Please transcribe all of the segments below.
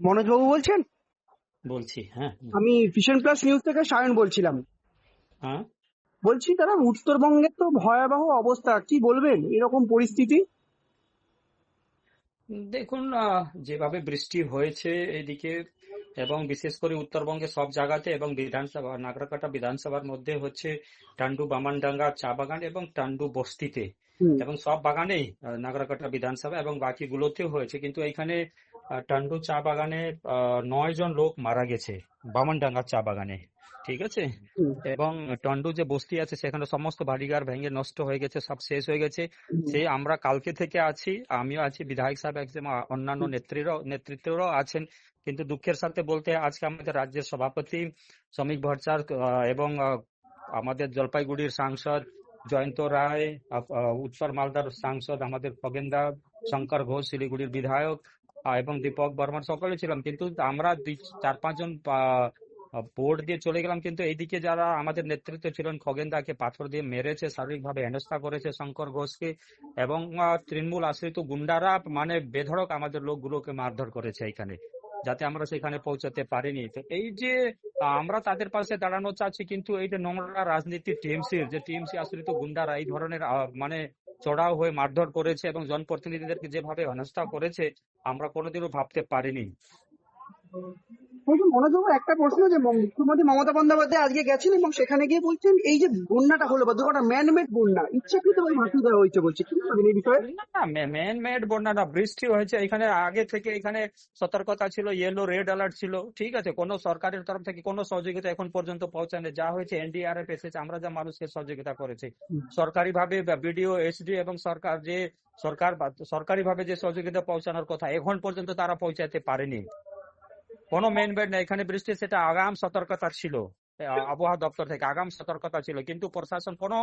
মনোজবাবু বলছেন? বলছি হ্যাঁ। আমি ভিশন প্লাস নিউজ থেকে সায়ন বলছিলাম। হ্যাঁ। বলছি দাদা উত্তরবঙ্গের তো ভয়াবহ অবস্থা কি বলবেন? এরকম পরিস্থিতি? দেখুন যেভাবে বৃষ্টি হয়েছে এদিকে এবং বিশেষ করে উত্তরবঙ্গে সব জায়গাতে এবং বিধানসভা নাগরাকাটা বিধানসভার মধ্যে হচ্ছে টান্ডু বামানডাঙ্গা চা বাগান এবং টান্ডু বস্তিতে। এবং সব বাগানেই নাগরাকাটা বিধানসভা এবং বাকিগুলোতেও হয়েছে। কিন্তু এইখানে আহ, টান্ডু চা বাগানে নয় জন লোক মারা গেছে বামনডাঙ্গা চা বাগানে ঠিক আছে? এবং টন্ডু যে বস্তি আছে সেখানে সমস্ত বাড়িঘর ভেঙে নষ্ট হয়ে গেছে সব শেষ হয়ে গেছে। সে আমরা কালকে থেকে আছি আমিও আছি বিধায়ক সাহেব আ- অন্যান্য নেত্রীরাও নেতৃত্বরাও আছেন। কিন্তু দুঃখের সাথে বলতে আজকে আমাদের রাজ্যের সভাপতি শ্রমিক আহ, এবং আমাদের জলপাইগুড়ির সাংসদ জয়ন্ত রায় উত্তর মালদার সাংসদ আমাদের খগেন্দা শঙ্কর ঘোষ শিলিগুড়ির বিধায়ক এবং দীপক বর্মন সকলে ছিলাম। কিন্তু আমরা দুই, চার পাঁচজন বোর্ড দিয়ে চলে গেলাম। কিন্তু এইদিকে যারা আমাদের নেতৃত্বে ছিলেন খগেন দাকে পাথর দিয়ে মেরেছে, শারীরিকভাবে হেনস্থা করেছে শঙ্কর ঘোষকে এবং তৃণমূল আশ্রিত গুন্ডারা মানে বেধড়ক আমাদের লোকগুলোকে মারধর করেছে এখানে, যাতে আমরা সেখানে পৌঁছাতে পারিনি। তো এই যে, আমরা তাদের পাশে দাঁড়ানো চাচ্ছি, কিন্তু এই যে নোংরা রাজনীতি টিএমসির, যে টিএমসি আশ্রিত গুন্ডারা, এই ধরনের মানে চড়াও হয়ে মারধর করেছে এবং জনপ্রতিনিধিদেরকে যেভাবে হেনস্থা করেছে আমরা কোনোদিনও ভাবতে পারিনি। বলছি মনোজবাবু একটা প্রশ্ন যে মুখ্যমন্ত্রী মমতা বন্দ্যোপাধ্যায় আজকে গেছেন এবং সেখানে গিয়ে বলছেন এই যে বন্যাটা হলো বা দুটো ম্যানমেড বন্যা ইচ্ছাকৃত ভাবে ভাসিয়ে দেওয়া হয়েছে বলছে কি বলবেন এই বিষয়ে? না মেন মেড বন্যা না বৃষ্টি হয়েছে এখানে আগে থেকে এখানে সতর্কতা ছিল ইয়েলো রেড অ্যালার্ট ছিল ঠিক আছে কোনো সরকারের তরফ থেকে কোনো সহযোগিতা এখন পর্যন্ত পৌঁছায়নি যা হয়েছে এনডিআরএফ এসেছে আমরা যা মানুষকে সহযোগিতা করেছি। সরকারি ভাবে বিডিও এসডি এবং সরকার যে সরকার সরকারি ভাবে যে সহযোগিতা পৌঁছানোর কথা এখন পর্যন্ত তারা পৌঁছাতে পারেনি। কোনো মেন বেড না এখানে বৃষ্টি সেটা আগাম সতর্কতা ছিল। আবহাওয়া দপ্তর থেকে আগাম সতর্কতা ছিল। কিন্তু প্রশাসন কোনো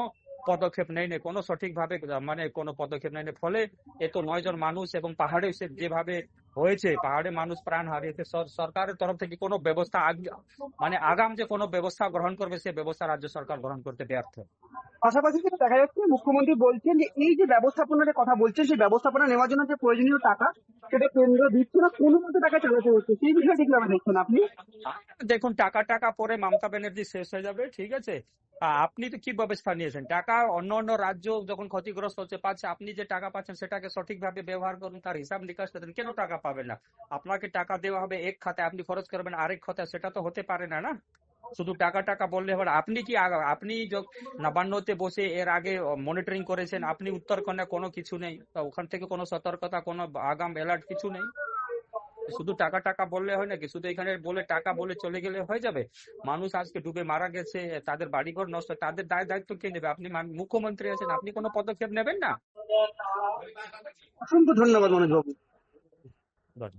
পদক্ষেপ নেয়নি। কোনো সঠিকভাবে মানে কোনো পদক্ষেপ নেয়নি। ফলে এত নয় জন মানুষ এবং পাহাড়ে যেভাবে হয়েছে, পাহাড়ে মানুষ প্রাণ হারিয়েছে সরকারের তরফ থেকে কোনো ব্যবস্থা মানে আগাম যে কোনো ব্যবস্থা গ্রহণ করবে, সে ব্যবস্থা রাজ্য সরকার গ্রহণ করতে ব্যর্থ। পাশাপাশি যেটা দেখা যাচ্ছে মুখ্যমন্ত্রী বলছেন যে এই যে ব্যবস্থাপনার কথা বলছেন, সেই ব্যবস্থাপনা নেওয়ার জন্য যে প্রয়োজনীয় টাকা, সেটা কেন্দ্র দিচ্ছে না, কোনো মতো টাকা চালাতে হচ্ছে। সেই বিষয়টি কীভাবে দেখছেন আপনি? দেখুন, টাকা টাকা পরে মমতা ব্যানার্জি শেষ হয়ে যাবে, ঠিক আছে? আপনি তো কি ব্যবস্থা নিয়েছেন? টাকা অন্য অন্য রাজ্য যখন ক্ষতিগ্রস্ত হচ্ছে, পাচ্ছে, আপনি যে টাকা পাচ্ছেন, সেটাকে সঠিকভাবে ব্যবহার করুন, তার হিসাব নিকাশ দেন কেন টাকা পাবেন না? আপনাকে টাকা দেওয়া হবে এক খাতে আপনি খরচ করবেন আরেক খাতে সেটা তো হতে পারে না না? শুধু টাকা টাকা বললে হবে আপনি কি আপনি নবান্নতে বসে এর আগে মনিটরিং করেছেন আপনি উত্তরকন্যা কোনো কিছু নেই তা ওখান থেকে কোনো সতর্কতা কোনো আগাম অ্যালার্ট কিছু নেই? শুধু টাকা টাকা বললে হয় নাকি? শুধু এখানে বলে টাকা বলে চলে গেলে হয়ে যাবে? মানুষ আজকে ডুবে মারা গেছে তাদের বাড়িঘর নষ্ট তাদের দায় দায়িত্ব কে নেবে? আপনি মুখ্যমন্ত্রী আছেন আপনি কোনো পদক্ষেপ নেবেন না? অসংখ্য ধন্যবাদ মনোজবাবু ধন্যবাদ।